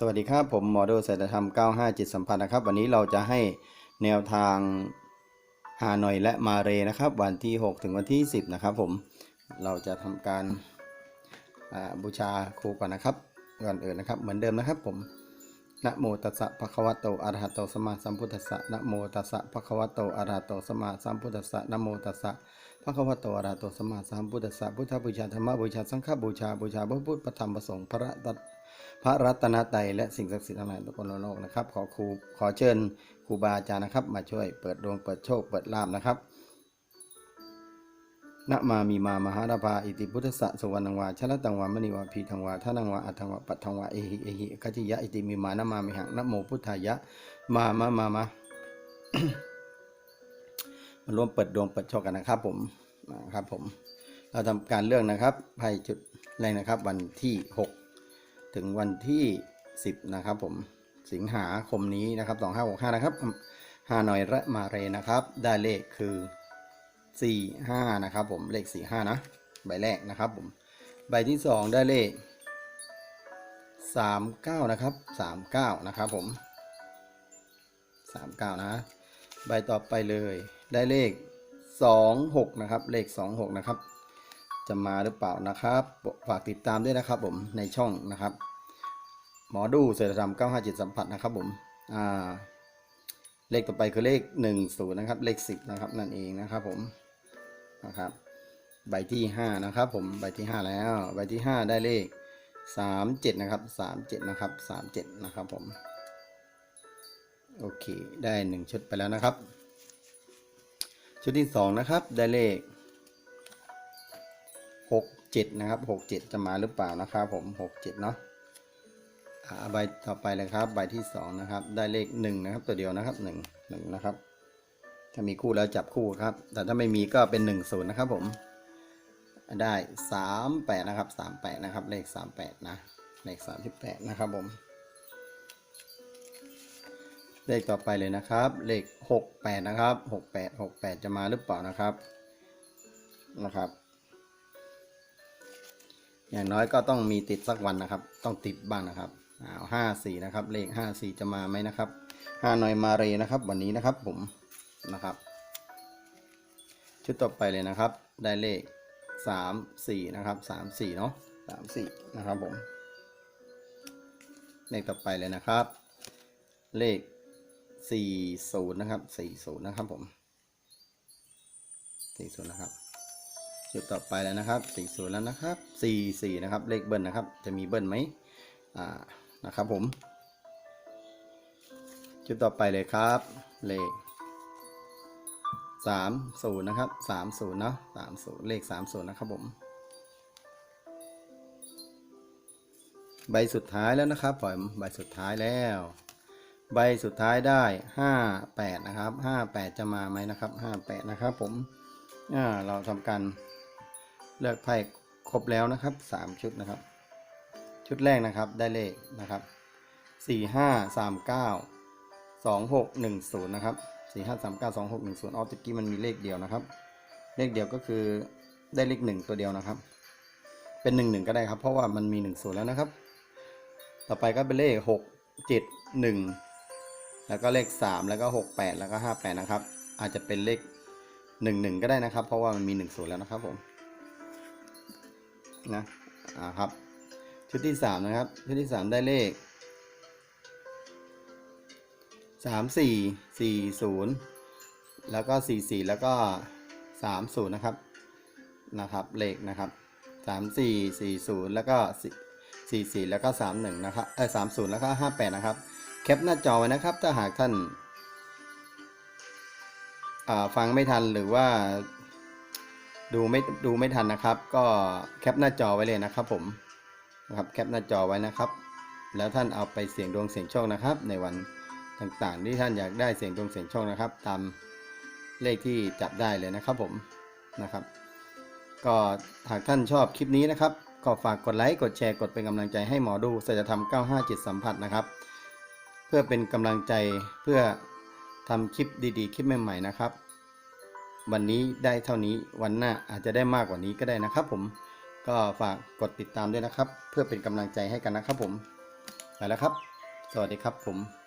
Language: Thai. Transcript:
สวัสดีครับ ผมหมอดูเศรษฐธรรม 95 จิตสัมพันธ์นะครับ วันนี้เราจะให้แนวทางฮานอยและมาเรนะครับ วันที่ 6 ถึงวันที่ 10 นะครับผมเราจะทำการบูชาครูก่อนนะครับก่อนอื่นนะครับ เหมือนเดิมนะครับผมนะโมตัสสะภะคะวะโตอะระหะโตสัมมาสัมพุทธัสสะนะโมตัสสะภะคะวะโตอะระหะโตสัมมาสัมพุทธัสสะนะโมตัสสะภะคะวะโตอะระหะโตสมมาสัมพุทธัสสะพุทธบูชาธรรมบูชาสังฆบูชาบูชาพระพุทธพระธรรมพระสงฆ์พระรัตน พระรัตนตรัยและสิ่งศักดิ์สิทธิ์ทั้งหลายทุกคนโลกนะครับ ขอครูขอเชิญครูบาอาจารย์นะครับ มาช่วยเปิดดวงเปิดโชคเปิดลาบนะครับนะมามีมามหาราภาอิติพุทธะสุวรรณังวาชลตังวามณีวาพีทังวาทานังวาอัตังวาปัตังวาเอหิเอหิคัจจิยะอิติมีมานะมามิหังนะโมพุทธายะมามามามามาร่วมเปิดดวงเปิดโชคกันนะครับ ผมนะครับผม เราทำการเลือกนะครับไพ่จุดแรกนะครับ วันที่6 ถึงวันที่ 10 นะครับผมสิงหาคมนี้นะครับ 2565 นะครับฮานอยและมาเรนะครับ ได้เลขคือ 45 นะครับผมเลข 45 นะ ใบแรกนะครับผม ใบที่ 2 ได้เลข 39 นะครับ 39 นะครับผม 39 นะ ใบต่อไปเลยได้เลข 26 นะครับ เลข 26 นะครับ จะมาหรือเปล่านะครับ ฝากติดตามด้วยนะครับผมในช่องนะครับ หมอดูเศรษฐธรรม957 สัมผัสนะครับผมอ่าเลขต่อไปคือเลข10นะครับเลข 10 นะครับนั่นเองนะครับผมนะครับใบที่ 5 นะครับ ผมใบที่ 5 แล้ว ใบที่ 5 ได้เลข 37 นะครับ 37 นะครับ 37 นะครับผมโอเค ได้ 1 ชุดไปแล้วนะครับ ชุดที่ 2 นะครับ ได้เลข 67นะครับ67จะมาหรือเปล่านะครับผม67เนาะอ่าใบต่อไปเลยครับ ใบที่สองนะครับ ได้เลขหนึ่งนะครับ ตัวเดียวนะครับหนึ่งหนึ่งนะครับ ถ้ามีคู่แล้วจับคู่ครับ แต่ถ้าไม่มีก็เป็นหนึ่งศูนย์นะครับผม ได้สามแปดนะครับสามแปดนะครับ เลขสามแปดนะ เลขสามสิบแปดนะครับผมเลขต่อไปเลยนะครับ เลขหกแปดนะครับหกแปดหกแปดจะมาหรือเปล่านะครับ นะครับ อย่างน้อยก็ต้องมีติดสักวันนะครับ ต้องติดบ้างนะครับอ้าวห้าสี่นะครับ เลขห้าสี่จะมาไหมนะครับห้าหน่อยมาเรนะครับ วันนี้นะครับผมนะครับ ชุดต่อไปเลยนะครับ ได้เลขสามสี่นะครับสามสี่เนาะสามสี่นะครับผม เลขต่อไปเลยนะครับ เลขสี่ศูนย์นะครับสี่ศูนย์นะครับผมสี่ศูนย์นะครับ จุดต่อไปแล้วนะครับ40แล้วนะครับ44นะครับ เลขเบิ้ลนะครับ จะมีเบิ้ลไหมอ่า นะครับผม จุดต่อไปเลยครับ เลข30นย์นะครับ30เนาะ30เลข30นย์นะครับผม ใบสุดท้ายแล้วนะครับผมใบสุดท้ายแล้ว ใบสุดท้ายได้58นะครับ58จะมาไหมนะครับ58นะครับผม อ่า เราทำการ เลือกไพ่ครบแล้วนะครับสามชุดนะครับ ชุดแรกนะครับได้เลขนะครับสี่ห้าสามเก้าสองหกหนึ่งศูนย์นะครับสี่ห้าสามเก้าสองหกหนึ่งศูนย์ออตะกี้มันมีเลขเดียวนะครับ เลขเดียวก็คือได้เลขหนึ่งตัวเดียวนะครับ เป็นหนึ่งหนึ่งก็ได้ครับ เพราะว่ามันมีหนึ่งศูนย์แล้วนะครับ ต่อไปก็เป็นเลขหกเจ็ดหนึ่งแล้วก็เลขสามแล้วก็หกแปดแล้วก็ห้าแปดนะครับ อาจจะเป็นเลขหนึ่งหนึ่งก็ได้นะครับ เพราะว่ามันมีหนึ่งศูนย์แล้วนะครับผม นะอ่าครับชุดที่สามนะครับ ชุดที่สามได้เลขสามสี่สี่ศูนย์แล้วก็สี่สี่แล้วก็สามศูนย์นะครับนะครับ เลขนะครับสามสี่สี่ศูนย์แล้วก็สี่สี่แล้วก็สามหนึ่งนะครับเออสามศูนย์แล้วก็ห้าแปดนะครับ แคปหน้าจอไว้นะครับ ถ้าหากท่านฟังไม่ทันหรือว่า ดูไม่ดูไม่ทันนะครับ ก็แคปหน้าจอไว้เลยนะครับผมนะครับแคปหน้าจอไว้นะครับ แล้วท่านเอาไปเสี่ยงดวงเสี่ยงโชคนะครับ ในวันต่างๆ ที่ท่านอยากได้เสี่ยงดวงเสี่ยงโชคนะครับ ตามเลขที่จับได้เลยนะครับผมนะครับ ก็หากท่านชอบคลิปนี้นะครับก็ฝากกดไลค์กดแชร์กดเป็นกำลังใจให้หมอดูศัลธรรม 95 จิตสัมผัสนะครับ เพื่อเป็นกำลังใจเพื่อทำคลิปดีๆ คลิปใหม่ๆนะครับ วันนี้ได้เท่านี้วันหน้าอาจจะได้มากกว่านี้ก็ได้นะครับ ผมก็ฝากกดติดตามด้วยนะครับ เพื่อเป็นกำลังใจให้กันนะครับ ผมไปแล้วครับ สวัสดีครับผม